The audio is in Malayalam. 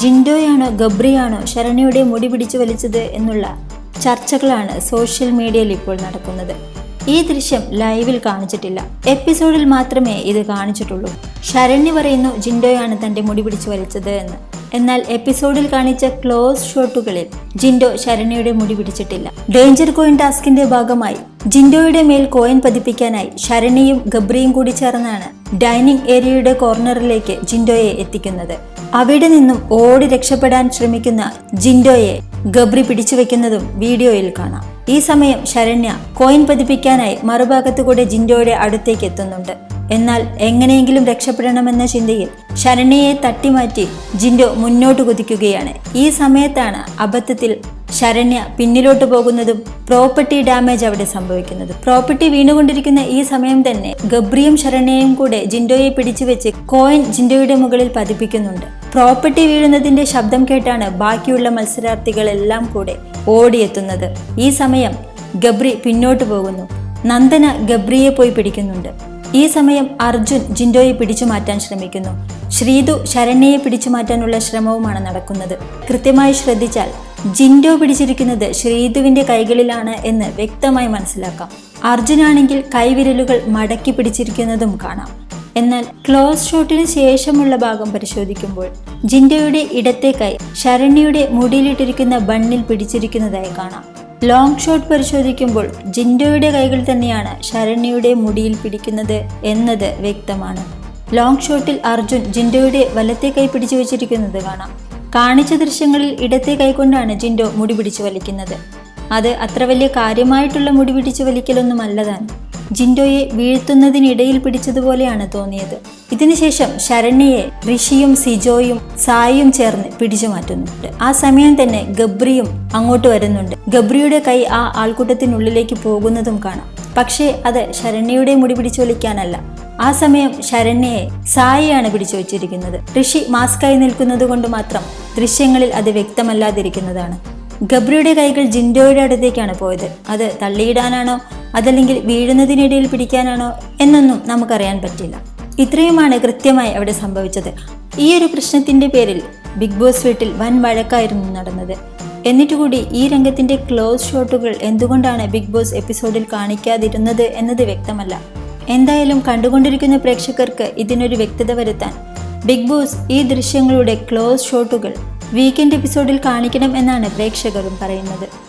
ജിൻഡോയാണോ ഗബ്രിയാണോ ശരണ്യയുടെ മുടി പിടിച്ചു വലിച്ചത് എന്നുള്ള ചർച്ചകളാണ് സോഷ്യൽ മീഡിയയിൽ ഇപ്പോൾ നടക്കുന്നത്. ഈ ദൃശ്യം ലൈവിൽ കാണിച്ചിട്ടില്ല. എപ്പിസോഡിൽ മാത്രമേ ഇത് കാണിച്ചിട്ടുള്ളൂ. ശരണ്യ പറയുന്നു ജിൻഡോയാണ് തന്റെ മുടി പിടിച്ചു വലിച്ചത് എന്ന്. എന്നാൽ എപ്പിസോഡിൽ കാണിച്ച ക്ലോസ് ഷോട്ടുകളിൽ ജിൻഡോ ശരണ്യയുടെ മുടി പിടിച്ചിട്ടില്ല. ഡേഞ്ചർ കോയിൻ ടാസ്കിന്റെ ഭാഗമായി ജിൻഡോയുടെ മേൽ കോയിൻ പതിപ്പിക്കാനായി ശരണ്യയും ഗബ്രിയും കൂടി ചേർന്നാണ് ഡൈനിങ് ഏരിയയുടെ കോർണറിലേക്ക് ജിൻഡോയെ എത്തിക്കുന്നത്. അവിടെ നിന്നും ഓടി രക്ഷപ്പെടാൻ ശ്രമിക്കുന്ന ജിൻഡോയെ ഗബ്രി പിടിച്ചു വെക്കുന്നതും വീഡിയോയിൽ കാണാം. ഈ സമയം ശരണ്യ കോയിൻ പതിപ്പിക്കാനായി മറുഭാഗത്തു കൂടെ ജിൻഡോയുടെ അടുത്തേക്ക് എത്തുന്നുണ്ട്. എന്നാൽ എങ്ങനെയെങ്കിലും രക്ഷപ്പെടണമെന്ന ചിന്തയിൽ ശരണ്യയെ തട്ടിമാറ്റി ജിൻഡോ മുന്നോട്ട് കുതിക്കുകയാണ്. ഈ സമയത്താണ് അബദ്ധത്തിൽ ശരണ്യ പിന്നിലോട്ട് പോകുന്നതും പ്രോപ്പർട്ടി ഡാമേജ് അവിടെ സംഭവിക്കുന്നത്. പ്രോപ്പർട്ടി വീണുകൊണ്ടിരിക്കുന്ന ഈ സമയം തന്നെ ഗബ്രിയും ശരണ്യയും കൂടെ ജിൻഡോയെ പിടിച്ചുവെച്ച് കോയിൻ ജിൻഡോയുടെ മുകളിൽ പതിപ്പിക്കുന്നുണ്ട്. പ്രോപ്പർട്ടി വീഴുന്നതിന്റെ ശബ്ദം കേട്ടാണ് ബാക്കിയുള്ള മത്സരാർത്ഥികളെല്ലാം കൂടെ ഓടിയെത്തുന്നത്. ഈ സമയം ഗബ്രി പിന്നോട്ട് പോകുന്നു. നന്ദന ഗബ്രിയെ പോയി പിടിക്കുന്നുണ്ട്. ഈ സമയം അർജുൻ ജിൻഡോയെ പിടിച്ചു മാറ്റാൻ ശ്രമിക്കുന്നു. ശ്രീതു ശരണ്യയെ പിടിച്ചു മാറ്റാനുള്ള ശ്രമവുമാണ് നടക്കുന്നത്. കൃത്യമായി ശ്രദ്ധിച്ചാൽ ജിൻഡോ പിടിച്ചിരിക്കുന്നത് ശ്രീതുവിന്റെ കൈകളിലാണ് എന്ന് വ്യക്തമായി മനസ്സിലാക്കാം. അർജുനാണെങ്കിൽ കൈവിരലുകൾ മടക്കി പിടിച്ചിരിക്കുന്നതും കാണാം. എന്നാൽ ക്ലോസ് ഷോട്ടിന് ശേഷമുള്ള ഭാഗം പരിശോധിക്കുമ്പോൾ ജിൻഡോയുടെ ഇടത്തെ കൈ ശരണ്യയുടെ മുടിയിലിട്ടിരിക്കുന്ന ബണ്ണിൽ പിടിച്ചിരിക്കുന്നതായി കാണാം. ലോങ് ഷോട്ട് പരിശോധിക്കുമ്പോൾ ജിൻഡോയുടെ കൈകൾ തന്നെയാണ് ശരണ്യയുടെ മുടിയിൽ പിടിക്കുന്നത് എന്നത് വ്യക്തമാണ്. ലോങ് ഷോട്ടിൽ അർജുൻ ജിൻഡോയുടെ വലത്തെ കൈ പിടിച്ചു വെച്ചിരിക്കുന്നത് കാണാം. കാണിച്ച ദൃശ്യങ്ങളിൽ ഇടത്തെ കൈകൊണ്ടാണ് ജിൻഡോ മുടി പിടിച്ചു വലിക്കുന്നത്. അത് അത്ര വലിയ കാര്യമായിട്ടുള്ള മുടി പിടിച്ചു വലിക്കലൊന്നുമല്ല ജിൻഡോയെ വീഴ്ത്തുന്നതിനിടയിൽ പിടിച്ചതുപോലെയാണ് തോന്നിയത്. ഇതിനുശേഷം ശരണ്യയെ ഋഷിയും സിജോയും സായിയും ചേർന്ന് പിടിച്ചു മാറ്റുന്നുണ്ട്. ആ സമയം തന്നെ ഗബ്രിയും അങ്ങോട്ട് വരുന്നുണ്ട്. ഗബ്രിയുടെ കൈ ആ ആൾക്കൂട്ടത്തിനുള്ളിലേക്ക് പോകുന്നതും കാണാം. പക്ഷേ അത് ശരണ്യയുടെ മുടി പിടിച്ചു വലിക്കാനല്ല ആ സമയം ശരണ്യയെ സായിയാണ് പിടിച്ചു വച്ചിരിക്കുന്നത് ഋഷി മാസ്കായി നിൽക്കുന്നത് കൊണ്ട് മാത്രം ദൃശ്യങ്ങളിൽ അത് വ്യക്തമല്ലാതിരിക്കുന്നതാണ്. ഗബ്രിയുടെ കൈകൾ ജിൻഡോയുടെ അടുത്തേക്കാണ് പോയത്. അത് തള്ളിയിടാനാണോ അതല്ലെങ്കിൽ വീഴുന്നതിനിടയിൽ പിടിക്കാനാണോ എന്നൊന്നും നമുക്കറിയാൻ പറ്റില്ല. ഇത്രയുമാണ് കൃത്യമായി അവിടെ സംഭവിച്ചത്. ഈ ഒരു പ്രശ്നത്തിന്റെ പേരിൽ ബിഗ് ബോസ് വീട്ടിൽ വൻ വഴക്കായിരുന്നു നടന്നത്. എന്നിട്ടുകൂടി ഈ രംഗത്തിന്റെ ക്ലോസ് ഷോട്ടുകൾ എന്തുകൊണ്ടാണ് ബിഗ് ബോസ് എപ്പിസോഡിൽ കാണിക്കാതിരുന്നത് എന്നത് വ്യക്തമല്ല. എന്തായാലും കണ്ടുകൊണ്ടിരിക്കുന്ന പ്രേക്ഷകർക്ക് ഇതിനൊരു വ്യക്തത വരുത്താൻ ബിഗ് ബോസ് ഈ ദൃശ്യങ്ങളുടെ ക്ലോസ് ഷോട്ടുകൾ വീക്കെൻഡ് എപ്പിസോഡിൽ കാണിക്കണം എന്നാണ് പ്രേക്ഷകരും പറയുന്നത്.